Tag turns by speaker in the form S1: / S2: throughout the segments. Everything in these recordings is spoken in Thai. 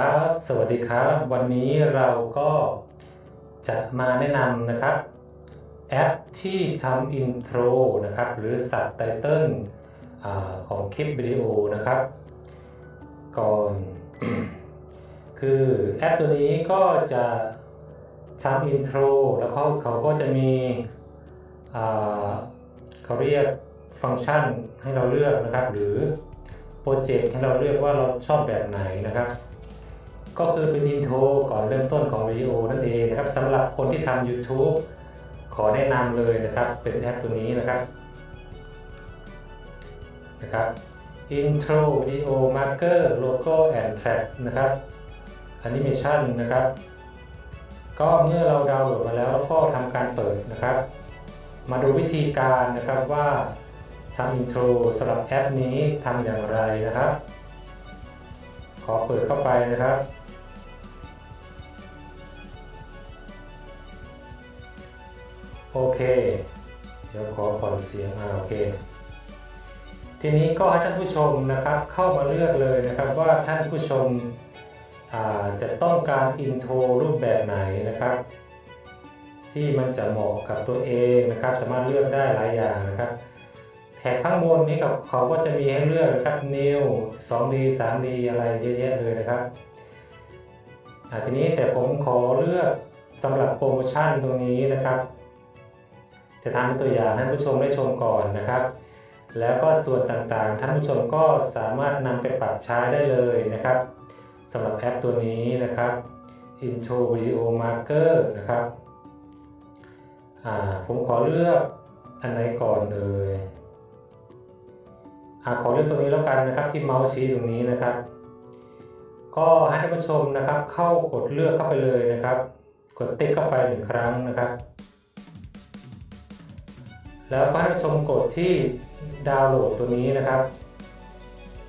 S1: ครับ สวัสดีครับ วันนี้เราก็จะมาแนะนำนะครับ แอปที่ทำอินโทรนะครับ หรือสับไตเติลของคลิปวิดีโอนะครับ ก่อน คือแอปตัวนี้ก็จะทำอินโทรแล้วเขาเขาก็จะมีเขาเรียกฟังก์ชันให้เราเลือกนะครับ หรือโปรเจกต์ให้เราเลือกว่าเราชอบแบบไหนนะครับ ก็คือเป็นอินโทรก่อนเริ่มต้นของวิดีโอนั่นเองนะครับสำหรับคนที่ทำ YouTube ขอแนะนำเลยนะครับ เป็นแอปตัวนี้นะครับนะครับ Intro Video Marker Logo and Text นะครับ Animation นะครับ ก็เมื่อเราดาวน์โหลดมาแล้วแล้วก็ทำการเปิดนะครับ มาดูวิธีการนะครับว่าทำอินโทรสำหรับแอปนี้ทำอย่างไรนะครับ ขอเปิดเข้าไปนะครับ โอเค เดี๋ยวขอผ่อนเสียงอ่าโอเค ทีนี้ก็ให้ท่านผู้ชมนะครับเข้ามาเลือกเลยนะครับว่าท่านผู้ชมจะต้องการอินโทรรูปแบบไหนนะครับ ที่มันจะเหมาะกับตัวเองนะครับ สามารถเลือกได้หลายอย่างนะครับแถบข้างบนนี้กับเขาก็จะมีให้เลือกนะครับ New 2D 3D อะไรเยอะแยะเลยนะครับทีนี้แต่ผมขอเลือกสำหรับโปรโมชั่นตรงนี้นะครับ จะทำเป็นตัวอย่างให้ท่านผู้ชมได้ชมก่อนนะครับ แล้วก็ส่วนต่างๆ ท่านผู้ชมก็สามารถนำไปปรับใช้ได้เลยนะครับสำหรับแอปตัวนี้นะครับ Intro Video Marker นะครับผมขอเลือกอันไหนก่อนเลยอขอเลือกตรงนี้แล้วกันนะครับที่เมาส์ชี้ตรงนี้นะครับ ก็ให้ท่านผู้ชมนะครับเข้ากดเลือกเข้าไปเลยนะครับ กดติ๊กเข้าไปหนึ่งครั้งนะครับ แล้วก็ให้ชมกดที่ดาวน์โหลดตัวนี้นะครับ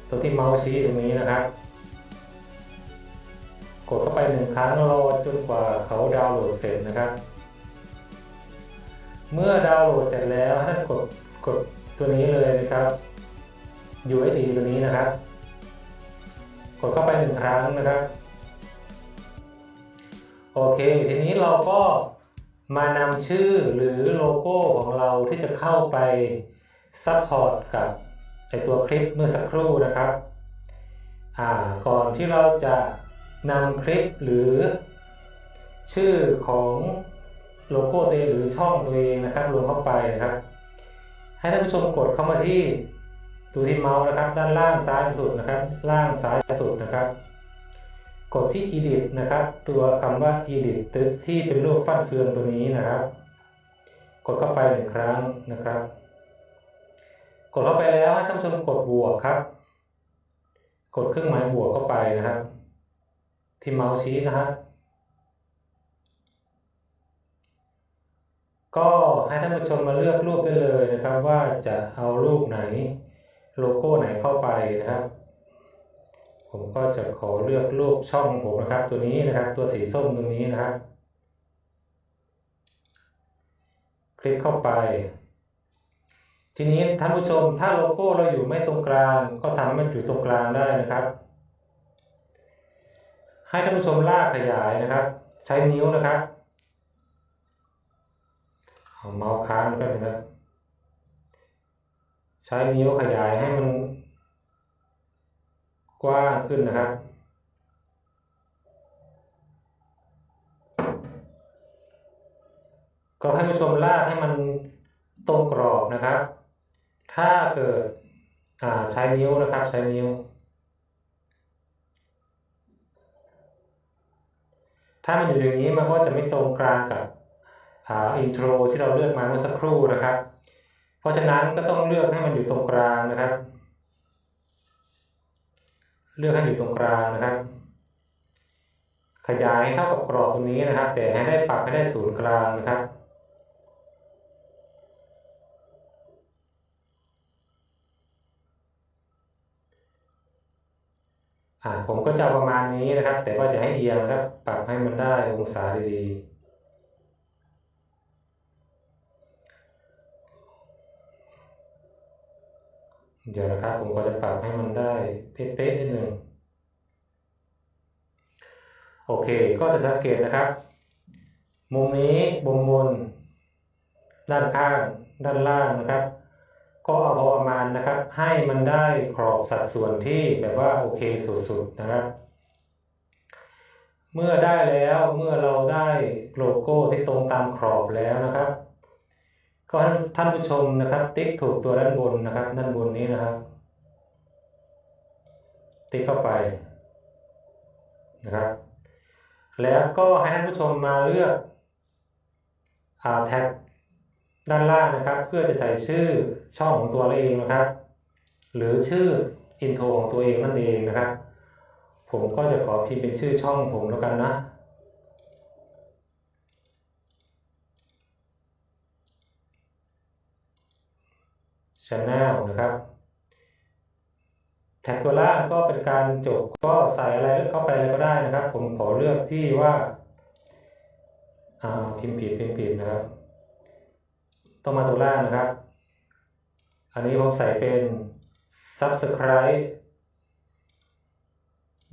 S1: ตัวที่เมาส์ชี้ตรงนี้นะครับ กดเข้าไปหนึ่งครั้งรอจนกว่าเขาดาวน์โหลดเสร็จนะครับ เมื่อดาวน์โหลดเสร็จแล้วท่านกดกดตัวนี้เลยนะครับ USD ตัวนี้นะครับ กดเข้าไปหนึ่งครั้งนะครับ โอเค ทีนี้เราก็ มานำชื่อหรือโลโก้ของเราที่จะเข้าไปซัพพอร์ตกับไอตัวคลิปเมื่อสักครู่นะครับ ก่อนที่เราจะนำคลิปหรือ ชื่อของโลโก้ตัวเองหรือช่องตัวเองนะครับลงเข้าไปนะครับ ให้ท่านผู้ชมกดเข้ามาที่ตัวที่เมาส์นะครับ ด้านล่างซ้ายสุดนะครับ ล่างซ้ายสุดนะครับ กดที่ edit นะครับ ตัวคำว่า edit ที่เป็นรูปฟันเฟืองตัวนี้นะครับ กดเข้าไปหนึ่งครั้งนะครับ กดเข้าไปแล้วให้ท่านผู้ชมกดบวกครับ กดเครื่องหมายบวกเข้าไปนะครับ ที่เมาส์ชี้นะครับก็ให้ท่านผู้ชมมาเลือกรูปได้เลยนะครับ ว่าจะเอารูปไหนโลโก้ไหนเข้าไปนะครับ ผมก็จะขอเลือกรูปช่องของผมนะครับ ตัวนี้นะครับ ตัวสีส้มตรงนี้นะครับ คลิกเข้าไป ทีนี้ท่านผู้ชมถ้าโลโก้เราอยู่ไม่ตรงกลาง ก็ทำให้มันอยู่ตรงกลางได้นะครับ ให้ท่านผู้ชมลากขยายนะครับ ใช้นิ้วนะครับเอาเมาส์ค้างแป๊บนึงครับใช้นิ้วขยายให้มัน กว้างขึ้นนะครับก็ให้ผู้ชมลากให้มันตรงกรอบนะครับ ถ้าเกิดใช้นิ้วนะครับ ใช้นิ้ว ถ้ามันอยู่อย่างนี้มันก็จะไม่ตรงกลางกับอินโทรที่เราเลือกมาเมื่อสักครู่นะครับ เพราะฉะนั้นก็ต้องเลือกให้มันอยู่ตรงกลางนะครับ เลือกให้อยู่ตรงกลางนะครับ ขยายเท่ากับกรอบตรงนี้นะครับ แต่ให้ได้ปรับให้ได้ศูนย์กลางนะครับอ่าผมก็จะประมาณนี้นะครับ แต่ว่าจะให้เอียงนะครับ ปรับให้มันได้องศาดีๆ เดี๋ยวนะครับผมก็จะปรับให้มันได้เป๊ะๆนิดนึงโอเคก็จะสังเกตนะครับ มุมนี้มุมบน ด้านข้าง ด้านล่างนะครับ ก็เอาพอประมาณนะครับ ให้มันได้กรอบสัดส่วนที่แบบว่าโอเคสุดๆนะครับ เมื่อได้แล้วเมื่อเราได้โลโก้ที่ตรงตามกรอบแล้วนะครับ ก็ท่านผู้ชมนะครับ ติ๊กถูกตัวด้านบนนะครับด้านบนนี้นะครับ ติ๊กเข้าไปนะครับ แล้วก็ให้ท่านผู้ชมมาเลือกอแท็กด้านล่างนะครับ เพื่อจะใส่ชื่อช่องของตัวเราเองนะครับ หรือชื่ออินโทรของตัวเองนั่นเองนะครับ ผมก็จะขอพิมพ์เป็นชื่อช่องผมแล้วกันนะ Channel นะครับ แท็กตัวล่างก็เป็นการจบก็ใส่อะไรเข้าไปเลยก็ได้นะครับ ผมขอเลือกที่ว่าอ่าพิมพ์ผิดพิมพ์ผิดนะครับ ต้องมาตัวล่างนะครับ อันนี้ผมใส่เป็น subscribe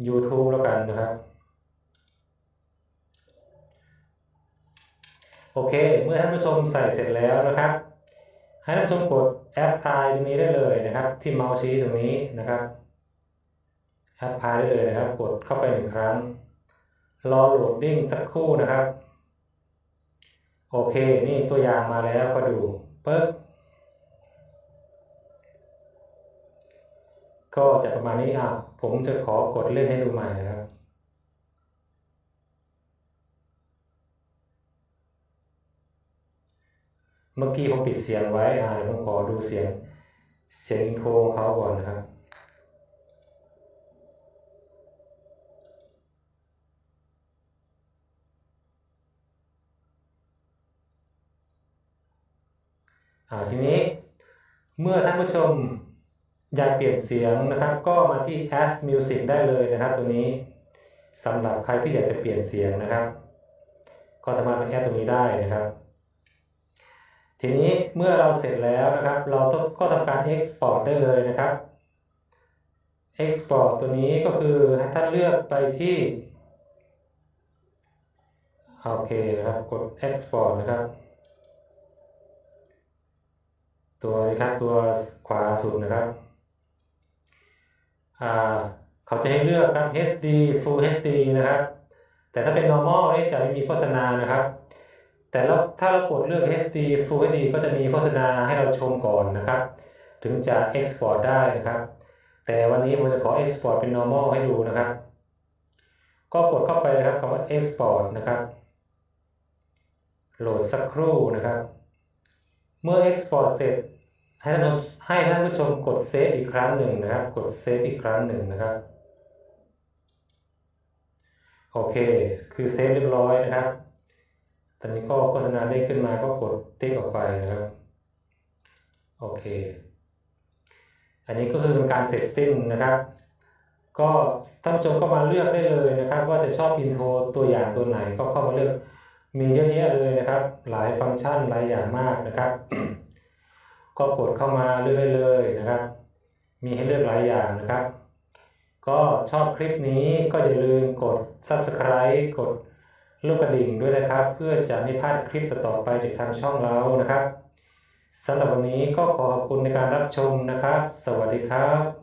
S1: YouTube แล้วกันนะครับ โอเค เมื่อท่านผู้ชมใส่เสร็จแล้วนะครับ ให้ท่านผู้ชมกด apply ตรงนี้ได้เลยนะครับ ที่เมาส์ชี้ตรงนี้นะครับ apply ได้เลยนะครับ กดเข้าไปหนึ่งครั้ง รอโหลดดิ้งสักครู่นะครับ โอเค นี่ตัวอย่างมาแล้วก็ดูปึ๊บก็จะประมาณนี้อะผมจะขอกดเล่นให้ดูใหม่นะครับ มื่อกี้ผมปิดเสียงไว้อ่าเดี๋ยวผมขอดูเสียงเสียงอินโทรของเขาก่อนนะครับอ่าทีนี้เมื่อท่านผู้ชมอยากเปลี่ยนเสียงนะครับ ก็มาที่ Add Music ได้เลยนะครับ ตัวนี้สำหรับใครที่อยากจะเปลี่ยนเสียงนะครับ ก็สามารถมาแอดตรงนี้ได้นะครับ ทีนี้เมื่อเราเสร็จแล้วนะครับ เราก็ทำการ Export ได้เลยนะครับ Export ตัวนี้ก็คือให้ท่านเลือกไปที่ โอเคนะครับ กด Export นะครับ ตัวนี้ครับตัวขวาสุดนะครับเขาจะให้เลือกครับ HD Full HD นะครับ แต่ถ้าเป็น normal นี่จะไม่มีโฆษณานะครับ แต่แล้วถ้าเรากดเลือก HD Full HD ก็จะมีโฆษณาให้เราชมก่อนนะครับ ถึงจะ export ได้นะครับ แต่วันนี้ผมจะขอ export เป็น normal ให้ดูนะครับ ก็กดเข้าไปครับคำว่า export นะครับ โหลดสักครู่นะครับ เมื่อ export เสร็จให้ท่านให้ท่านผู้ชมกดเซฟอีกครั้งหนึ่งนะครับ กดเซฟอีกครั้งหนึ่งนะครับ โอเค คือเซฟเรียบร้อยนะครับ ตอนนี้ก็โฆษณาได้ขึ้นมาก็กดติ๊กออกไปนะครับ โอเค อันนี้ก็คือเป็นการเสร็จสิ้นนะครับ ก็ท่านผู้ชมก็มาเลือกได้เลยนะครับ ว่าจะชอบอินโทรตัวอย่างตัวไหนก็เข้ามาเลือกมีเยอะแยะเลยนะครับ หลายฟังก์ชันหลายอย่างมากนะครับ ก็กดเข้ามาเลือกได้เลยนะครับ มีให้เลือกหลายอย่างนะครับ ก็ชอบคลิปนี้ก็อย่าลืมกด subscribe กด ลูกกระดิ่งด้วยนะครับ เพื่อจะไม่พลาดคลิปต่อๆไปจากทางช่องเรานะครับสำหรับวันนี้ก็ขอขอบคุณในการรับชมนะครับ สวัสดีครับ